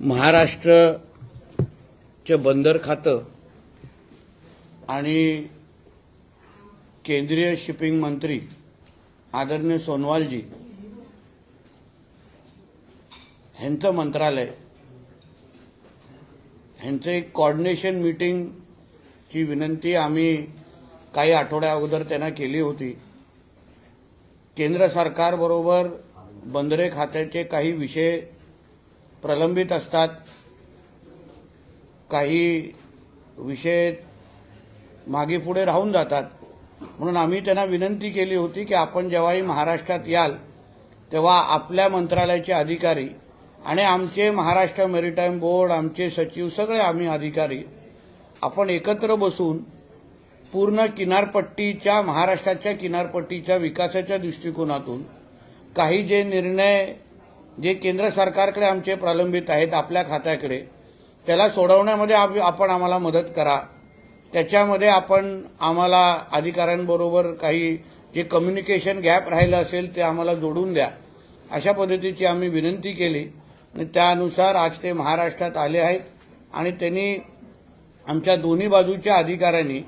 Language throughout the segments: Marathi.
महाराष्ट्रचं बंदर खातं आणि केंद्रीय शिपिंग मंत्री आदरणीय सोनवालजी ह्यांचं मंत्रालय ह्यांचं एक कॉर्डिनेशन मीटिंगची विनंती आम्ही काही आठवड्या अगोदर त्यांना केली होती. केंद्र सरकारबरोबर बंदरे खात्याचे काही विषय प्रलंबित असतात. काही विषय मागे पुढे राहून जातात. म्हणून आम्ही त्यांना विनंती केली होती की आपण जेव्हाही महाराष्ट्रात याल तेव्हा आपल्या मंत्रालयाचे अधिकारी आणि आमचे महाराष्ट्र मेरीटाईम बोर्ड आमचे सचिव सगळे आम्ही अधिकारी आपण एकत्र बसून पूर्ण किनारपट्टीच्या महाराष्ट्राच्या किनारपट्टीच्या विकासाच्या दृष्टिकोनातून काही जे निर्णय जे केंद्र सरकारकडे आमचे प्रलंबित आहेत आपल्या खात्याकडे त्याला सोडवण्यामध्ये आप- आपण आम्हाला मदत करा. त्याच्यामध्ये आपण आम्हाला अधिकाऱ्यांबरोबर काही जे कम्युनिकेशन गॅप राहिलं असेल ते आम्हाला जोडून द्या. अशा पद्धतीची आम्ही विनंती केली. आणि त्यानुसार आज ते महाराष्ट्रात आले आहेत. आणि त्यांनी आमच्या दोन्ही बाजूच्या अधिकाऱ्यांनी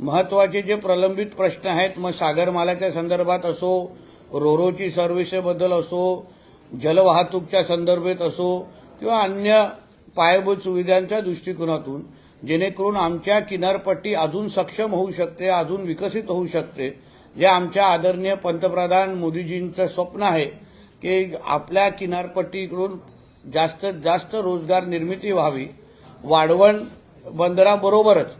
महत्त्वाचे जे प्रलंबित प्रश्न आहेत मग सागरमालाच्या संदर्भात असो रोरोची सर्व्हिसेबद्दल असो जलवाहतूकच्या संदर्भात असो किंवा अन्य पायाभूत सुविधांच्या दृष्टिकोनातून जेणेकरून आमच्या किनारपट्टी अजून सक्षम होऊ शकते अजून विकसित होऊ शकते. जे आमच्या आदरणीय पंतप्रधान मोदीजींचं स्वप्न आहे की आपल्या किनारपट्टीकडून जास्तीत जास्त रोजगार निर्मिती व्हावी. वाढवण बंदराबरोबरच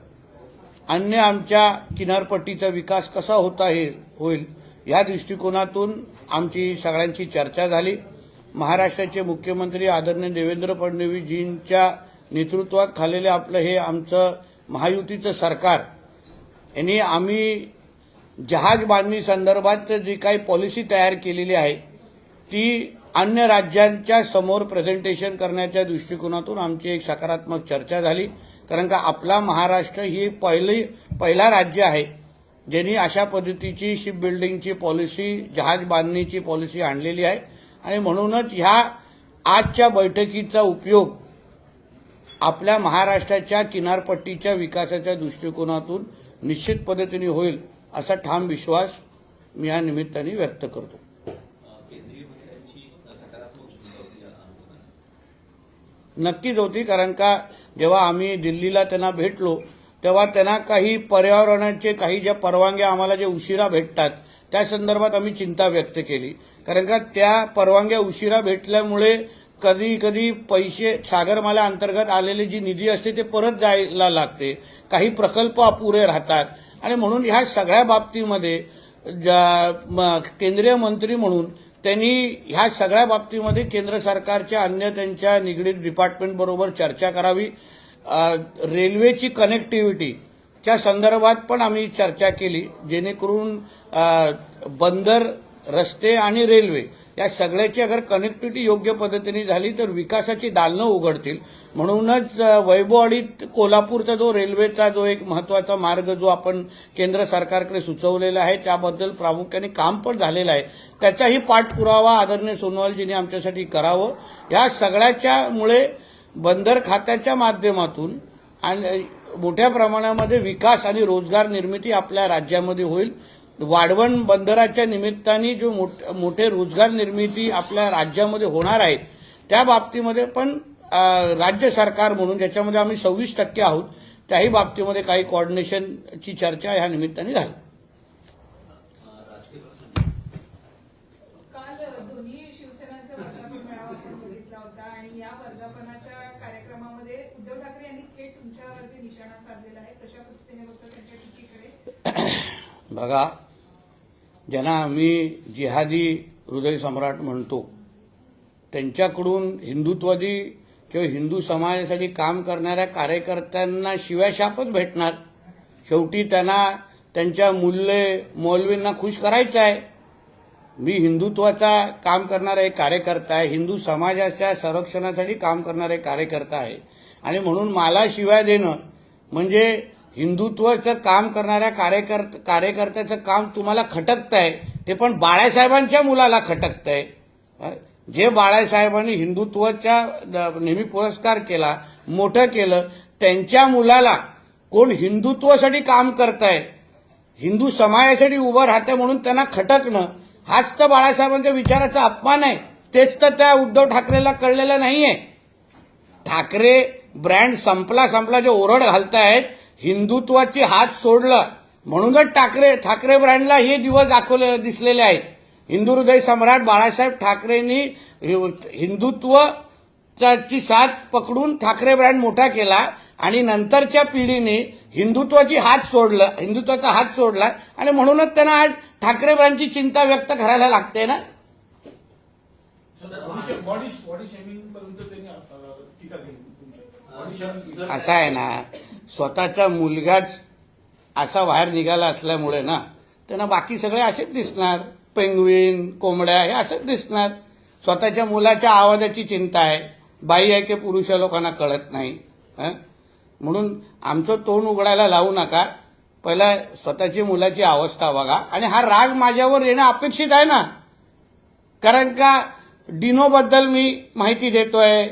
अन्य आमच्या किनारपट्टीचा विकास कसा होता हे होईल या दृष्टिकोनातून आमची सगळ्यांची चर्चा झाली. महाराष्ट्राचे मुख्यमंत्री आदरणीय देवेंद्र फडणवीसजींच्या नेतृत्वात खालेले आपलं हे आमचं महायुतीचं सरकार यांनी आम्ही जहाज बांधणी संदर्भात जी काही पॉलिसी तयार केलेली आहे ती अन्य राज्यांच्या समोर प्रेझेंटेशन करण्याच्या दृष्टिकोनातून आमची एक सकारात्मक चर्चा झाली. कारण का आपला महाराष्ट्र ही पहिली पहिला राज्य आहे ज्यांनी अशा पद्धतीची शिप बिल्डिंगची पॉलिसी जहाज बांधणीची पॉलिसी आणलेली आहे. आणि म्हणूनच ह्या आजच्या बैठकीचा उपयोग आपल्या महाराष्ट्राच्या किनारपट्टीच्या विकासाच्या दृष्टिकोनातून निश्चित पद्धतीने होईल असा ठाम विश्वास मी या निमित्ताने व्यक्त करतो. नक्कीच होती कारण का जेव्हा आम्ही दिल्लीला त्यांना भेटलो तेव्हा त्यांना काही पर्यावरणाचे काही ज्या परवानग्या आम्हाला जे उशिरा भेटतात त्या संदर्भात आम्ही चिंता व्यक्त केली. कारण का त्या परवानग्या उशिरा भेटल्यामुळे कधी कधी पैसे सागरमाला अंतर्गत आलेले जी निधी असते ते परत जायला लागते. काही प्रकल्प अपुरे राहतात. आणि म्हणून ह्या सगळ्या बाबतीमध्ये ज्या- म- केंद्रीय मंत्री म्हणून त्यांनी ह्या सगळ्या बाबतीमध्ये केंद्र सरकारच्या अन्य त्यांच्या निगडीत डिपार्टमेंट बरोबर चर्चा करावी. रेल्वेची रेल्वेची कनेक्टिव्हिटीच्या संदर्भात पण आम्ही चर्चा केली जेणेकरून बंदर रस्ते आणि रेल्वे या सगळ्याची अगर कनेक्टिव्हिटी योग्य पद्धतीने झाली तर विकासाची दालनं उघडतील. म्हणूनच वैभवाडीत कोल्हापूरचा जो रेल्वेचा जो एक महत्त्वाचा मार्ग जो आपण केंद्र सरकारकडे सुचवलेला आहे त्याबद्दल प्रामुख्याने काम पण झालेलं आहे. त्याचाही पाठपुरावा आदरणीय सोनवालजींनी आमच्यासाठी करावं. या सगळ्याच्यामुळे बंदर खात्याच्या माध्यमातून आणि मोठ्या प्रमाणामध्ये विकास आणि रोजगार निर्मिती आपल्या राज्यामध्ये होईल. वाढवण बंदराच्या निमित्ताने जो मोठ- मोठे रोजगार निर्मिती आपल्या राज्यामध्ये होणार आहेत त्या बाबतीमध्ये पण राज्य सरकार म्हणून ज्याच्यामध्ये आम्ही सव्वीस टक्के आहोत त्याही बाबतीमध्ये काही कॉर्डिनेशनची चर्चा ह्या निमित्ताने झाली. आपण बघितला होता आणि या वर्धापनाच्या कार्यक्रमामध्ये उद्धव ठाकरे यांनी थेट तुमच्यावरती निशाणा साधलेला आहे. कशा पद्धतीने बघतो त्यांच्या टीकेकडे? बघा ज्यांना आम्ही जिहादी हृदय सम्राट म्हणतो त्यांच्याकडून हिंदुत्वादी किंवा हिंदू समाजासाठी काम करणाऱ्या कार्यकर्त्यांना शिव्याशापच भेटणार. शेवटी त्यांना त्यांच्या मूल्य मौलवींना खुश करायचं आहे. मी हिंदुत्वाचा काम करणारा एक कार्यकर्ता आहे. हिंदू समाजाच्या संरक्षणासाठी काम करणारा एक कार्यकर्ता आहे. आणि म्हणून मला शिवाय देणं म्हणजे हिंदुत्वाचं काम करणाऱ्या कार्यकर्त कार्यकर्त्याचं काम तुम्हाला खटकत आहे ते पण बाळासाहेबांच्या मुलाला खटकतंय. आहे जे बाळासाहेबांनी हिंदुत्वाच्या नेहमी पुरस्कार केला मोठं केलं त्यांच्या मुलाला कोण हिंदुत्वासाठी काम करताय हिंदू समाजासाठी उभं राहतंय म्हणून त्यांना खटकणं हाच तर बाळासाहेबांच्या विचाराचा अपमान आहे. तेच तर त्या उद्धव ठाकरेला कळलेलं नाहीये. ठाकरे ब्रँड संपला संपला जे ओरड घालतायत हिंदुत्वाची हात सोडलं. म्हणूनच ठाकरे ठाकरे ब्रँडला हे दिवस दाखवले दिसलेले आहेत. हिंदू हृदय सम्राट बाळासाहेब ठाकरेंनी हिंदुत्व ची साथ पकडून ठाकरे ब्रँड मोठा केला आणि नंतरच्या पिढीने हिंदुत्वाची हात सोडलं हिंदुत्वाचा हात सोडला आणि म्हणूनच त्यांना आज ठाकरे ब्रँडची चिंता व्यक्त करायला लागते ना? असं आहे ना स्वतःचा मुलगाच असा बाहेर निघाला असल्यामुळे ना त्यांना बाकी सगळे असेच दिसणार. पेंगवीन कोंबड्या हे असंच दिसणार. स्वतःच्या मुलाच्या आवाजाची चिंता आहे. बाई आहे की पुरुष लोकांना कळत नाही. म्हणून आमचं तोंड उघडायला लावू नका. पहिला स्वतःची मुलाची अवस्था बघा. आणि हा राग माझ्यावर येणं अपेक्षित आहे ना? कारण का डिनोबद्दल मी माहिती देतोय.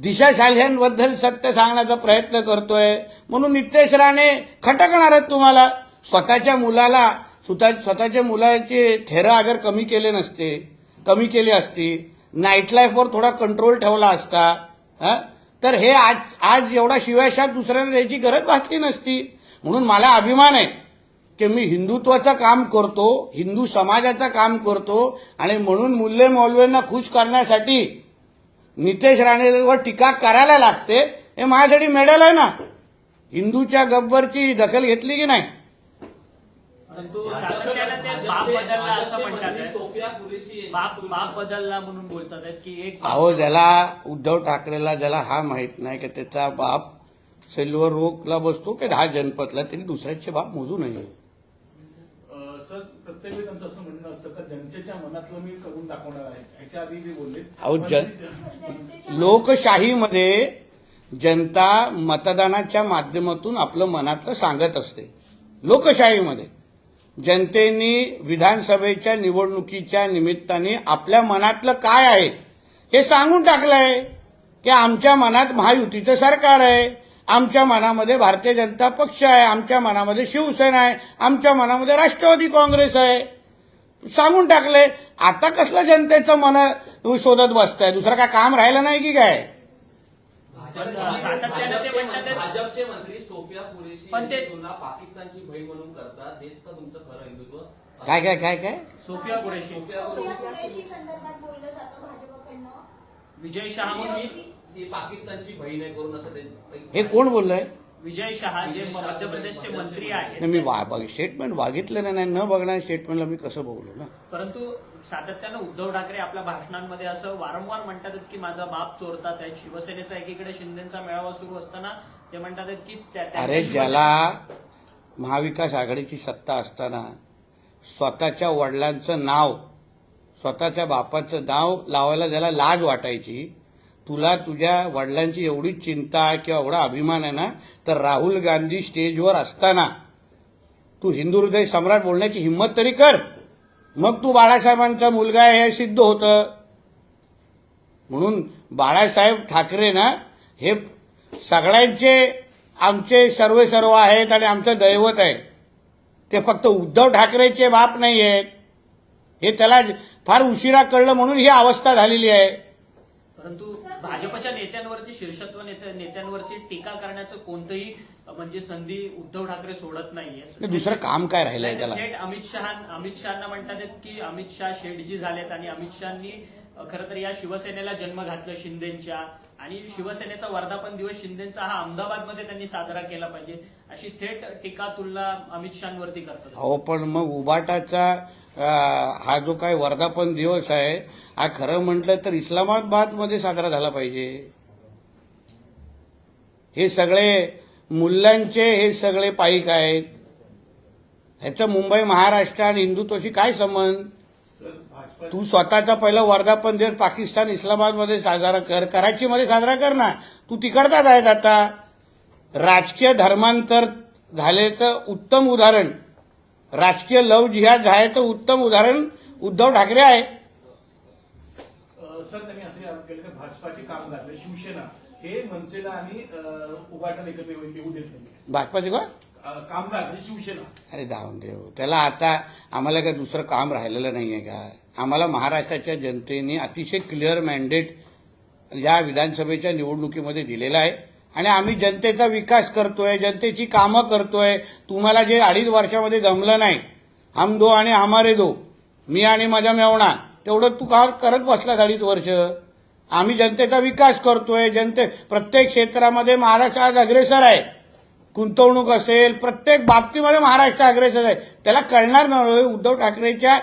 दिशा शाल्यांबद्दल सत्य सांगण्याचा प्रयत्न करतोय. म्हणून नितेश राणे खटकणार आहेत तुम्हाला. स्वतःच्या मुलाला स्वतः स्वतःच्या मुलाचे थेरं अगर कमी केले नसते कमी केले असती नाईट लाईफवर थोडा कंट्रोल ठेवला असता हं? तर हे आज आज एवढा शिवायशाप दुसऱ्याला द्यायची गरज भासली नसती. म्हणून मला अभिमान आहे की मी हिंदुत्वाचं काम करतो हिंदू समाजाचं काम करतो आणि म्हणून मुल्ले मौलव्यांना खुश करण्यासाठी नितेश राणेवर टीका करायला लागते हे माझ्यासाठी मेडल आहे ना. हिंदूच्या गब्बरची दखल घेतली की नाही? परंतु सातत्यानं ते बाप बदलला असं म्हणतात आहेत. सोफिया कुरेशी बाप बाप बदलला म्हणून बोलतात आहेत की एक अहो ज्याला उद्धव ठाकरेला ज्याला हा माहीत नाही की त्याचा बाप सिल्वर रोकला बसतो की दहा जनपथला त्यांनी दुसऱ्याचे बाप मोजू नये. अ, सर प्रत्येक वेळी त्यांचं असं म्हणणं असतं का जनतेच्या मनातलं मी करून दाखवणार आहे. ह्याच्या आधी ते बोलले. अहो, पण जन- सी- लोकशाहीमध्ये जनता मतदानाच्या माध्यमातून आपलं मनातलं सांगत असते. लोकशाहीमध्ये. जनतेने विधानसभेच्या निवडणुकीच्या निमित्ताने आपल्या मनातलं काय आहे हे सांगून टाकलंय की आमच्या मनात महायुतीचं सरकार आहे. आमच्या मनामध्ये भारतीय जनता पक्ष आहे. आमच्या मनामध्ये शिवसेना आहे. आमच्या मनामध्ये राष्ट्रवादी काँग्रेस आहे. सांगून टाकले आता कसलं जनतेचं मन शोधत बसताय? दुसरं काय काम राहिलं नाही की काय? सातत्यानं ते म्हणतात आहेत- भाजपचे मंत्री सोफिया कुरेशी पण ते- पाकिस्तानची बहीण म्हणून करतात. हेच का तुमचं खरं हिंदुत्व? काय काय काय काय? सोफिया कुरेशी. सोफिया सोनिया कुरेशी कुरेशी संदर्भात बोललं जातं भाजपकडनं. विजय शहा म्हणून. ही- ही पाकिस्तानची बहीण आहे करून असं ते हे कोण बोललंय? विजय शहा जे मध्य प्रदेशचे मंत्री आहेत. नाही, मी वा- स्टेटमेंट बघितलं नाही न बघणार स्टेटमेंटला मी कसं बोलू ना? परंतु सातत्यानं उद्धव ठाकरे आपल्या भाषणांमध्ये असं वारंवार म्हणतात आहेत की माझा बाप चोरतात आहेत शिवसेनेचा एकीकडे शिंदेचा मेळावा सुरू असताना ते म्हणतात आहेत की त्या- अरे ज्याला महाविकास आघाडीची सत्ता असताना स्वतःच्या वडिलांचं नाव स्वतःच्या बापाचं नाव लावायला ज्याला लाज वाटायची तुला तुझ्या वडिलांची एवढी चिंता आहे किंवा एवढा अभिमान आहे ना तर राहुल गांधी स्टेजवर असताना तू हिंदू हृदय सम्राट बोलण्याची हिंमत तरी कर. मग तू बाळासाहेबांचा मुलगा आहे हे सिद्ध होतं. म्हणून बाळासाहेब ठाकरे ना हे सगळ्यांचे आमचे सर्व सर्व आहेत आणि आमचं दैवत आहे. ते फक्त उद्धव ठाकरेचे बाप नाही आहेत. हे त्याला फार उशिरा कळलं म्हणून ही अवस्था झालेली आहे. परंतु भाजपच्या नेत्यांवरती शीर्षत्व नेते- नेत्यांवरती टीका करण्याचं कोणतंही म्हणजे संधी उद्धव ठाकरे सोडत नाहीये. नाही, दुसरं काम काय राहिलंय त्याला? थेट अमित शहा अमित शहाना म्हणतात की अमित शहा शेठजी झालेत आणि अमित शहानी खरं तर या शिवसेनेला जन्म घातलं शिंदेच्या. आणि शिवसेनेचा वर्धापन दिवस शिंदेचा हा अहमदाबादमध्ये त्यांनी साजरा केला पाहिजे अशी थेट टीका तुलना अमित शहावरती करतात. अहो पण मग उबाटाचा हा जो काय वर्धापन दिवस आहे हा खरं म्हटलं तर इस्लामाबादमध्ये साजरा झाला पाहिजे. हे सगळे मूल्यांचे हे सगळे पाईक आहेत. ह्याचं मुंबई महाराष्ट्र आणि हिंदुत्वाशी काय संबंध? तू स्वतःचा पहिला वर्धापन दिवस पाकिस्तान इस्लामाबादमध्ये साजरा कर कराचीमध्ये साजरा कर ना. तू तिकडचाच आहेत आता. राजकीय धर्मांतर झाले तर उत्तम उदाहरण. राजकीय लव जिहाद झाले तर उत्तम उदाहरण उद्धव ठाकरे आहे. सर त्यांनी असे केले भाजपाचे कामगार शिवसेना हे मनसेला आणि उभाटाला एकत्र येऊ देत नाही भाजपाचे का? अं, म्हणजे शिवसेना. अरे जाऊन देव हो. त्याला आता आम्हाला काय दुसरं काम राहिलेलं नाही आहे का? आम्हाला महाराष्ट्राच्या जनतेने अतिशय क्लिअर मॅन्डेट या विधानसभेच्या निवडणुकीमध्ये दिलेला आहे. आणि आम्ही जनतेचा विकास करतोय जनतेची कामं करतोय. तुम्हाला जे अडीच वर्षामध्ये जमलं नाही हम दो आणि हमारे दो मी आणि माझ्या मेवणा तेवढं तू का करत बसला अडीच वर्ष? आम्ही जनतेचा विकास करतोय जनते प्रत्येक क्षेत्रामध्ये महाराष्ट्र आज अग्रेसर आहे. गुंतवणूक असेल प्रत्येक बाबतीमध्ये महाराष्ट्र अग्रेसर आहे. त्याला कळणार नाही उद्धव ठाकरेच्या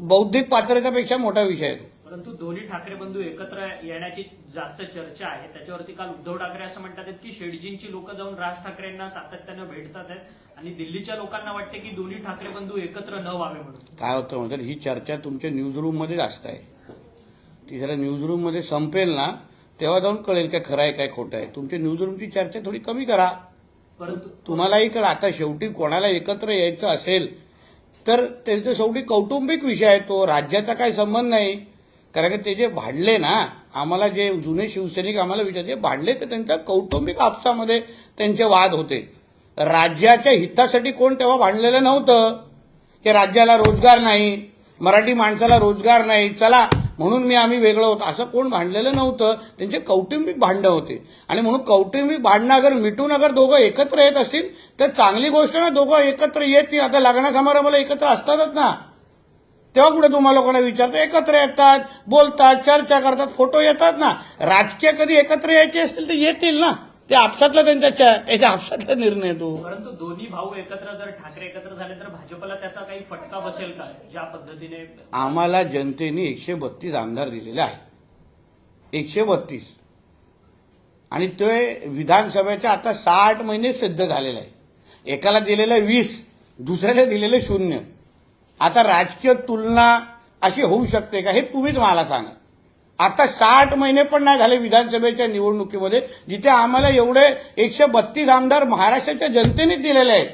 बौद्धिक पात्रतेपेक्षा मोठा विषय आहे. परंतु दोन्ही ठाकरे बंधू एकत्र येण्याची जास्त चर्चा आहे. त्याच्यावरती काल उद्धव ठाकरे असं म्हणतात की शेडजींची लोक जाऊन राज ठाकरेंना सातत्यानं भेटतात आहेत. आणि दिल्लीच्या लोकांना वाटते की दोन्ही ठाकरे बंधू एकत्र न व्हावे म्हणून. काय होतं म्हणजे ही चर्चा तुमच्या न्यूज रूममध्ये जास्त आहे. ती जरा न्यूज रूममध्ये संपेल ना तेव्हा जाऊन कळेल काय खरं आहे काय खोटं आहे. तुमच्या न्यूज रूमची चर्चा थोडी कमी करा. परंतु तुम्हालाही कळ आता शेवटी कोणाला एकत्र यायचं असेल तर त्यांचं शेवटी कौटुंबिक विषय आहे तो राज्याचा काही संबंध नाही. कारण की ते जे भांडले ना आम्हाला जे जुने शिवसैनिक आम्हाला विचारते भांडले तर त्यांच्या कौटुंबिक आपसामध्ये त्यांचे वाद होते. राज्याच्या हितासाठी कोण तेव्हा भांडलेलं नव्हतं. की राज्याला रोजगार नाही मराठी माणसाला रोजगार नाही चला म्हणून मी आम्ही वेगळं होतो. असं कोण भांडलेलं नव्हतं. त्यांचे कौटुंबिक भांडणं होते. आणि म्हणून कौटुंबिक भांडणं अगर मिटून अगर दोघं एकत्र येत असतील तर चांगली गोष्ट ना दोघं एकत्र येतील आता लग्न समारंभाला एकत्र असतातच ना. तेव्हा कुठे तुम्हाला लोकांना विचारतं? एकत्र येतात बोलतात चर्चा करतात फोटो येतात ना. राजकीय कधी एकत्र यायचे असतील तर येतील ना. ते आपसातला त्यांच्या त्याच्या आपसातला निर्णय तो. परंतु दोन्ही भाऊ एकत्र जर ठाकरे एकत्र झाले तर भाजपला त्याचा काही फटका बसेल का? ज्या पद्धतीने आम्हाला जनतेने एकशे बत्तीस आमदार दिलेले आहे एकशे बत्तीस. आणि ते विधानसभेच्या आता साठ महिने सिद्ध झालेले आहे. एकाला दिलेलं वीस दुसऱ्याला दिलेलं शून्य. आता राजकीय तुलना अशी होऊ शकते का हे तुम्हीच मला सांगा. आता साठ महिने पण नाही झाले विधानसभेच्या निवडणुकीमध्ये जिथे आम्हाला एवढे एकशे बत्तीस आमदार महाराष्ट्राच्या जनतेने दिलेले आहेत.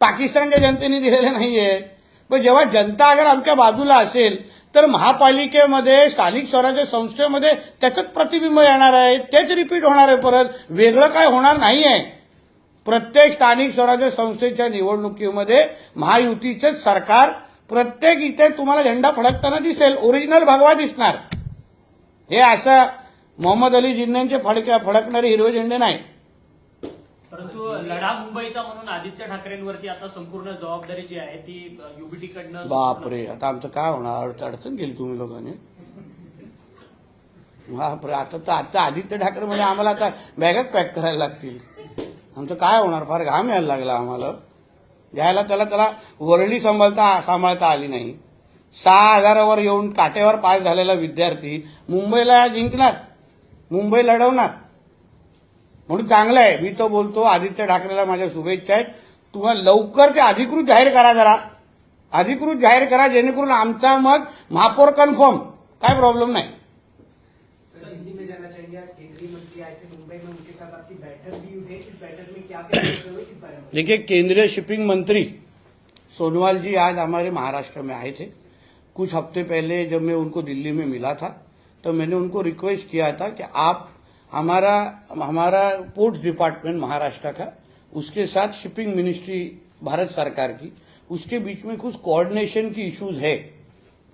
पाकिस्तानच्या जनतेने दिलेले नाही आहेत पण जेव्हा जनता अगर आमच्या बाजूला असेल तर महापालिकेमध्ये स्थानिक स्वराज्य संस्थेमध्ये त्याचंच प्रतिबिंब येणार आहे तेच रिपीट होणार आहे परत. वेगळं काय होणार नाही आहे प्रत्येक स्थानिक स्वराज्य संस्थेच्या निवडणुकीमध्ये महायुतीचं सरकार प्रत्येक इथे तुम्हाला झेंडा फडकताना दिसेल ओरिजिनल भगवा दिसणार. हे असं मोहम्मद अली जिन्नांचे फडक्या फडकणारे हिरवे झेंडे नाही. परंतु लढा मुंबईचा म्हणून आदित्य ठाकरेंवरती आता संपूर्ण जबाबदारी जी आहे ती युबीटी कडनं बापरे आता आमचं काय होणार? अडचण अडचण गेली तुम्ही लोकांनी. बापरे आता तर आता आदित्य ठाकरे म्हणजे आम्हाला आता बॅगच पॅक करायला लागतील. आमचं काय होणार? फार घाम यायला लागला आम्हाला. घ्यायला त्याला त्याला वरळी सांभाळता सांभाळता आली नाही. सहा हजारावर येऊन काटेवर पास झालेला विद्यार्थी मुंबईला जिंकणार मुंबई लढवणार. म्हणून चांगलं आहे. मी तो बोलतो आदित्य ठाकरेला माझ्या शुभेच्छा आहेत. तुम्हाला लवकर ते अधिकृत जाहीर करा जरा. अधिकृत जाहीर करा जेणेकरून आमचा मग महापौर कन्फर्म. काय प्रॉब्लेम नाही. देखिए केंद्रीय शिपिंग मंत्री सोनवाल जी आज हमारे महाराष्ट्र में आए थे। कुछ हफ़्ते पहले जब मैं उनको दिल्ली में मिला था तो मैंने उनको रिक्वेस्ट किया था कि आप हमारा हमारा पोर्ट्स डिपार्टमेंट महाराष्ट्र का, उसके साथ शिपिंग मिनिस्ट्री भारत सरकार की, उसके बीच में कुछ कोऑर्डिनेशन की इश्यूज़ है,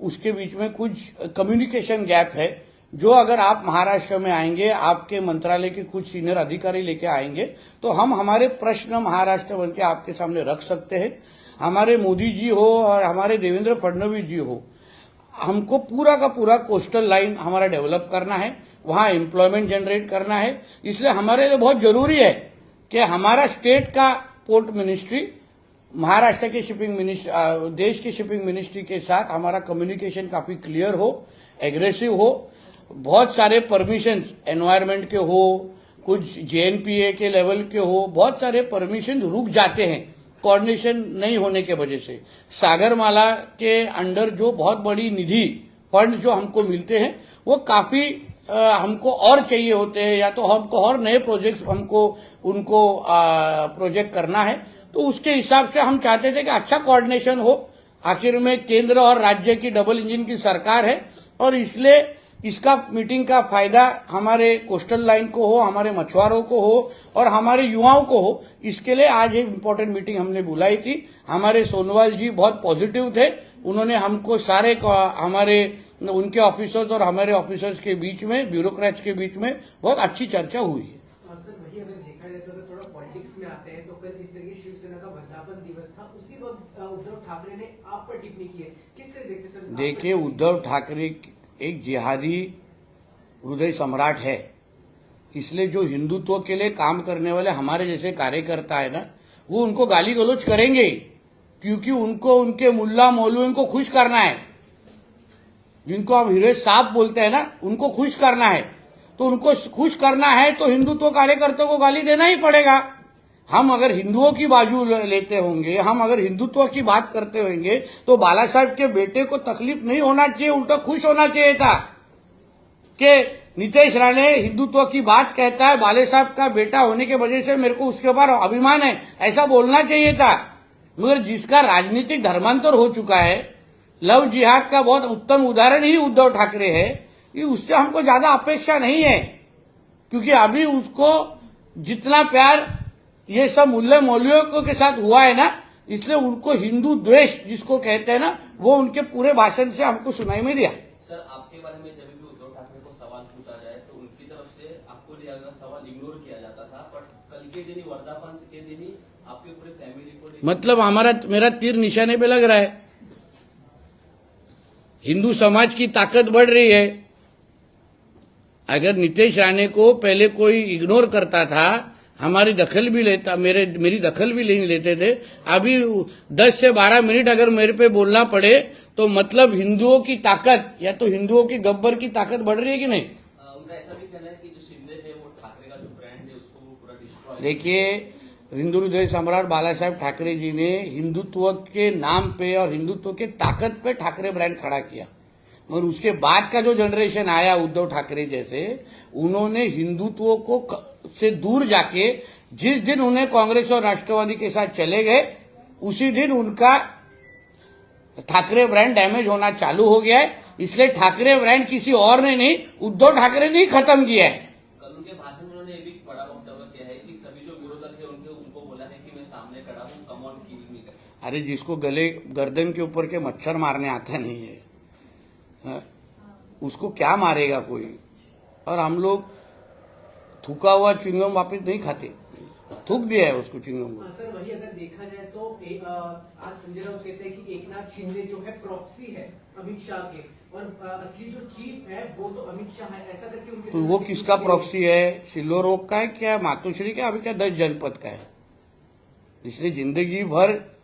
उसके बीच में कुछ कम्युनिकेशन गैप है, जो अगर आप महाराष्ट्र में आएँगे, आपके मंत्रालय के कुछ सीनियर अधिकारी लेके आएँगे तो हम हमारे प्रश्न महाराष्ट्र बन के आपके सामने रख सकते हैं। हमारे मोदी जी हो और हमारे देवेंद्र फडणवीस जी हो, हमको पूरा का पूरा कोस्टल लाइन हमारा डेवलप करना है, वहाँ एम्प्लॉयमेंट जनरेट करना है। इसलिए हमारे लिए बहुत ज़रूरी है कि हमारा स्टेट का पोर्ट मिनिस्ट्री महाराष्ट्र के शिपिंग मिनिस्ट्री देश की शिपिंग मिनिस्ट्री के साथ हमारा कम्युनिकेशन काफ़ी क्लियर हो एग्रेसिव हो। बहुत सारे परमिशन एनवायरमेंट के हो, कुछ जेएनपीए के लेवल के हो, बहुत सारे परमिशन रुक जाते हैं। कोऑर्डिनेशन नहीं होने के वजह से। सागरमाला के अंडर जो बहुत बड़ी निधि फंड जो हमको मिलते हैं वो काफ़ी अ, हमको और चाहिए होते हैं या तो हमको और नए प्रोजेक्ट्स हमको उनको प्रोजेक्ट करना है। तो उसके हिसाब से हम चाहते थे कि अच्छा कोऑर्डिनेशन हो। आखिर में केंद्र और राज्य की डबल इंजन की सरकार है और इसलिए इसका मीटिंग का फ़ायदा हमारे कोस्टल लाइन को हो हमारे मछुआरों को हो और हमारे युवाओं को हो इसके लिए आज एक इम्पोर्टेंट मीटिंग हमने बुलाई थी। हमारे सोनवाल जी बहुत पॉजिटिव थे। उन्होंने हमको सारे हमारे उनके ऑफिसर्स और हमारे ऑफिसर्स के बीच में ब्यूरोक्रेट्स के बीच में बहुत अच्छी चर्चा हुई है। हाँ, सर वही अगर देखा जाए तो अगर थोड़ा पॉलिटिक्स में आते हैं तो कल जिस तरीके शिवसेना का वर्धापन दिवस था उसी वक्त उद्धव ठाकरे ने आप पर टिप्पणी की है। किस तरह देखते सर देखिए उद्धव ठाकरे एक जिहादी हृदय सम्राट है। इसलिए जो हिंदुत्व के लिए काम करने वाले हमारे जैसे कार्यकर्ता है ना, वो उनको गाली गलोच करेंगे, क्योंकि उनको, उनके मुल्ला मौलवियों को खुश करना है। जिनको हम हीरे साहब बोलते हैं ना, उनको खुश करना है। तो उनको खुश करना है तो हिंदुत्व कार्यकर्ताओं को गाली देना ही पड़ेगा। हम अगर हिंदुओं की बाजू लेते होंगे, हम अगर हिंदुत्व की बात करते होंगे तो बाला साहब के बेटे को तकलीफ़ नहीं होना चाहिए, उल्टा खुश होना चाहिए था। कि नीतीश राणे हिंदुत्व की बात कहता है, बाले साहब का बेटा होने की वजह से मेरे को उसके ऊपर अभिमान है, ऐसा बोलना चाहिए था। मगर जिसका राजनीतिक धर्मांतर हो चुका है, लव जिहाद का बहुत उत्तम उदाहरण ही उद्धव ठाकरे है कि उससे हमको ज़्यादा अपेक्षा नहीं है। क्योंकि अभी उसको जितना प्यार ये सब मूल्य मौल्यों के साथ हुआ है ना इसलिए उनको हिंदू द्वेष जिसको कहते हैं ना वो उनके पूरे भाषण से हमको सुनाई में दिया। सर आपके बारे में जब भी उद्धव ठाकरे को सवाल पूछा जाए तो उनकी तरफ़ से आपको लिया गया सवाल इग्नोर किया जाता था बट कल के दिन वर्धापन के दिन आपकी पूरी फैमिली को मतलब हमारा मेरा तीर निशाने पे लग रहा है। हिंदू समाज की ताकत बढ़ रही है। अगर नीतीश राणे को पहले कोई इग्नोर करता था हमारी दखल भी लेता मेरे मेरी दखल भी नहीं लेते थे। अभी 10 से 12 मिनट अगर मेरे पे बोलना पड़े तो मतलब हिंदुओं की ताकत या तो हिंदुओं की गब्बर की ताकत बढ़ रही है कि नहीं? उनका ऐसा भी कहना है कि जो शिंदे है वो ठाकरे का जो ब्रांड है उसको पूरा डिस्ट्रॉय देखिए हिंदू हृदय सम्राट बाला साहेब ठाकरे जी ने हिंदुत्व के नाम पे और हिंदुत्व के ताकत पे ठाकरे ब्रांड खड़ा किया। मगर उसके बाद का जो जनरेशन आया उद्धव ठाकरे जैसे उन्होंने हिंदुत्व क- से दूर जाके जिस दिन उन्हें कांग्रेस और राष्ट्रवादी के साथ चले गए उसी दिन उनका ठाकरे ब्रांड डैमेज होना चालू हो गया है। इसलिए ठाकरे ब्रांड किसी और ने नहीं उद्धव ठाकरे ने ही खत्म किया है। कल उनके भाषण में उन्होंने भी बड़ा वक्तव्य किया है कि सभी जो विरोधक है उनके उनको बोला है कि मैं सामने खड़ा हूँ कम ऑन किल मी अरे जिसको गले गर्दन के ऊपर के मच्छर मारने आता नहीं है हाँ, उसको क्या मारेगा कोई? और हम लोग थूका हुआ चिंगम वापिस नहीं खाते। थूक दिया है उसको चिंगम को हाँ, सर वही अगर देखा जाए तो ए, अ, आज संजय राउत कहते हैं कि एकनाथ शिंदे जो है प्रॉक्सी है अमित शाह के और असली जो चीफ है वो तो अमित शाह है। ऐसा करके उनके तो वो किसका प्रॉक्सी है? सिल्लो रोग का है क्या? मातोश्री का अभी क्या दस जनपद का है? इसलिए ज़िंदगी भर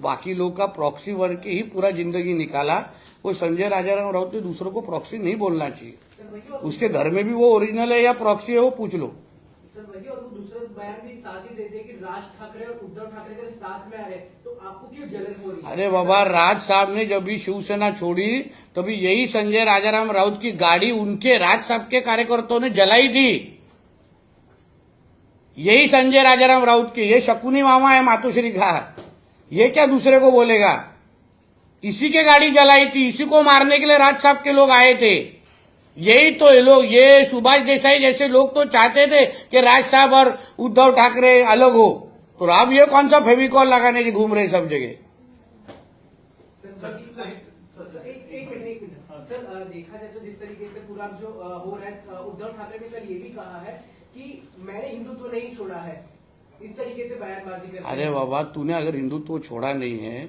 बाकी लोग का प्रॉक्सी बन के ही पूरा ज़िंदगी निकाला। वो संजय राजाराम राउत ने दूसरों को प्रॉक्सी नहीं बोलना चाहिए। उसके घर में भी वो ओरिजिनल है या प्रॉक्सी है वो पूछ लो। सर वही और वो दूसरा बयान भी साथ ही देते हैं कि राज ठाकरे और उद्धव ठाकरे अगर साथ में आ रहे हैं, तो अरे बाबा राज साहब ने जब भी शिवसेना छोड़ी तभी यही संजय राजाराम राउत की गाड़ी उनके राज साहब के कार्यकर्ताओं ने जलाई थी। यही संजय राजाराम राउत की ये शकुनी मामा है मातुश्री का। ये क्या दूसरे को बोलेगा? इसी के गाड़ी जलाई थी इसी को मारने के लिए राज साहब के लोग आए थे। यही तो ये लोग ये सुभाष देसाई जैसे लोग तो चाहते थे कि राज साहब और उद्धव ठाकरे अलग हो। तो आप ये कौन सा फेविकॉल लगाने की घूम रहे सब जगह? सर सर, वही- सर, सर, सर। एक एक मिनट एक। मिनट। सर देखा जाए तो जिस तरीके से पूरा जो हो रहा है उद्धव ठाकरे ने कल ये भी कहा है कि मैंने हिंदुत्व नहीं छोड़ा है। इस तरीके से बयानबाजी करते अरे बाबा तूने अगर हिंदुत्व छोड़ा नहीं है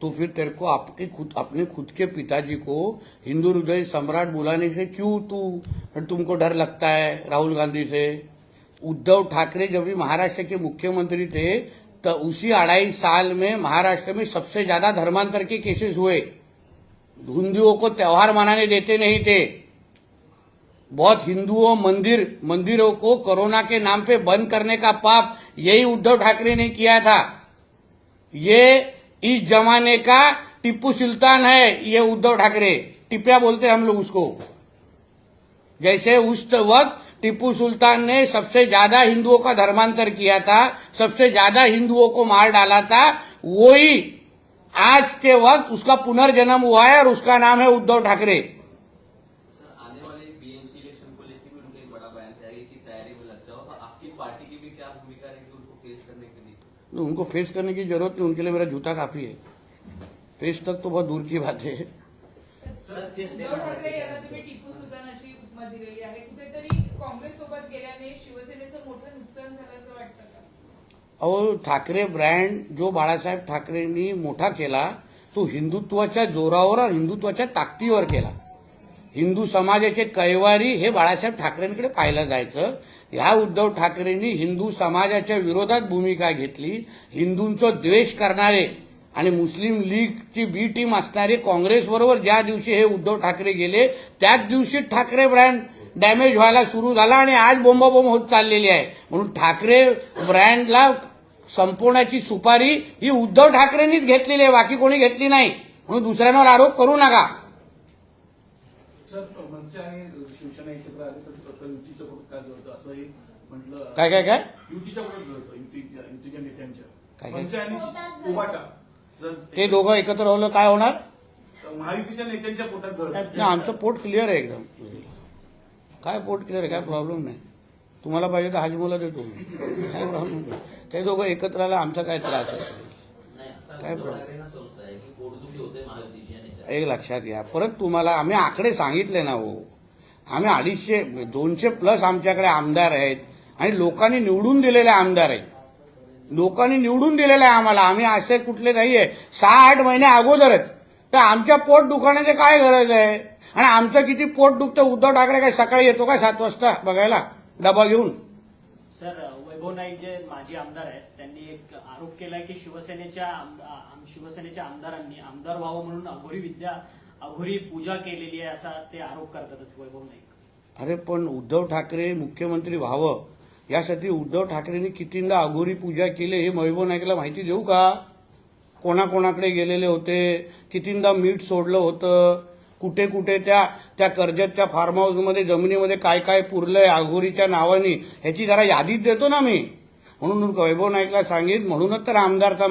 तो फिर तेरे को आपके खुद अपने खुद के पिताजी को हिंदू हृदय सम्राट बुलाने से क्यों तू तुमको डर लगता है राहुल गांधी से? उद्धव ठाकरे जब भी महाराष्ट्र के मुख्यमंत्री थे तो उसी अढ़ाई साल में महाराष्ट्र में सबसे ज़्यादा धर्मांतर के केसेस हुए। हिंदुओं को त्योहार मनाने देते नहीं थे। बहुत हिंदुओं, मंदिर, मंदिरों को कोरोना के नाम पे बंद करने का पाप यही उद्धव ठाकरे ने किया था। ये इस जमाने का टिप्पू सुल्तान है, ये उद्धव ठाकरे। टिप्पिया बोलते हम लोग उसको। जैसे उस वक्त टिप्पू सुल्तान ने सबसे ज़्यादा हिंदुओं का धर्मांतर किया था, सबसे ज़्यादा हिंदुओं को मार डाला था, वही आज के वक्त उसका पुनर्जन्म हुआ है और उसका नाम है उद्धव ठाकरे। उनको फेस करने की जरूरत नहीं उनके लिए मेरा जूता काफी है। फेस तक तो बहुत दूर की बात है। उद्धव ठाकरे यांना तुम्ही टिपू सुलतान अशी उपमा दिलेली आहे. कुठेतरी काँग्रेस सोबत गेल्याने शिवसेनेचं मोठं नुकसान झालं असं वाटतं का? अहो ठाकरे ब्रँड जो बाळासाहेब ठाकरेंनी मोठा केला तो हिंदुत्वाच्या जोरावर आणि हिंदुत्वाच्या ताकदीवर केला. हिंदू समाजाचे कैवारी हे बाळासाहेब ठाकरेंकडे पाहिलं जायचं. ह्या उद्धव ठाकरेंनी हिंदू समाजाच्या विरोधात भूमिका घेतली. हिंदूंचं द्वेष करणारे आणि मुस्लिम लीगची बी टीम असणारे काँग्रेसबरोबर ज्या दिवशी हे उद्धव ठाकरे गेले त्याच दिवशी ठाकरे ब्रँड डॅमेज व्हायला सुरू झाला आणि आज बोंबाबोंब होत चाललेली आहे. म्हणून ठाकरे ब्रँडला संपवण्याची सुपारी ही उद्धव ठाकरेंनीच घेतलेली आहे बाकी कोणी घेतली नाही. म्हणून दुसऱ्यांवर आरोप करू नका. सर मनसे आणि शिवसेना युतीचं कुठं काय जुळतं असंही म्हटलं. काय काय काय? युतीच्या कुठं जुळतं? युतीच्या युतीच्या नेत्यांच्या. काय काय? मनसे आणि पोटात जुळतं. उबाटा जर ते दोघं एकत्र राहिलं काय होणार? महायुतीच्या नेत्यांच्या पोटात जुळतं. नाही, आमचं पोट क्लिअर आहे एकदम. काय पोट क्लिअर आहे? काय प्रॉब्लेम नाही. तुम्हाला पाहिजे तर हाजमोला देतो मी. काय प्रॉब्लेम नाही. ते दोघं एकत्र आलं आमचा काय त्रास आहे? काय प्रॉब्लेम एक लक्षात घ्या. परत तुम्हाला आम्ही आकडे सांगितले ना हो. आम्ही अडीचशे दोनशे प्लस आमच्याकडे आमदार आहेत आणि लोकांनी निवडून दिलेले आमदार आहेत. लोकांनी निवडून दिलेले आहे आम्हाला. आम्ही असे कुठले नाही आहे सहा आठ महिने अगोदरच. तर आमच्या पोट दुखाण्याची काय गरज आहे? आणि आमचं किती पोट दुखतं? उद्धव ठाकरे काय सकाळी येतो का सात वाजता बघायला? डबा घेऊन. सर वैभव नाईक जे माजी आमदार आहेत त्यांनी एक आरोप केलाय की शिवसेनेच्या शिवसेनेच्या आमदारांनी आमदार व्हावं म्हणून अघोरी विद्या अघोरी पूजा केलेली आहे असा ते आरोप करतात वैभव नाईक. अरे पण उद्धव ठाकरे मुख्यमंत्री व्हावं. यासाठी उद्धव ठाकरेंनी कितींदा अघोरी पूजा केली हे वैभव नाईकला माहिती देऊ का? कोणाकोणाकडे गेलेले होते कितींदा मीठ सोडलं होतं कुठे कुठे त्या त्या कर्जतच्या फार्म हाऊसमध्ये जमिनीमध्ये काय काय पुरलंय अघोरीच्या नावाने ह्याची जरा यादीच देतो ना मी. म्हणून वैभव नाईकला सांगित म्हणूनच तर आमदारचा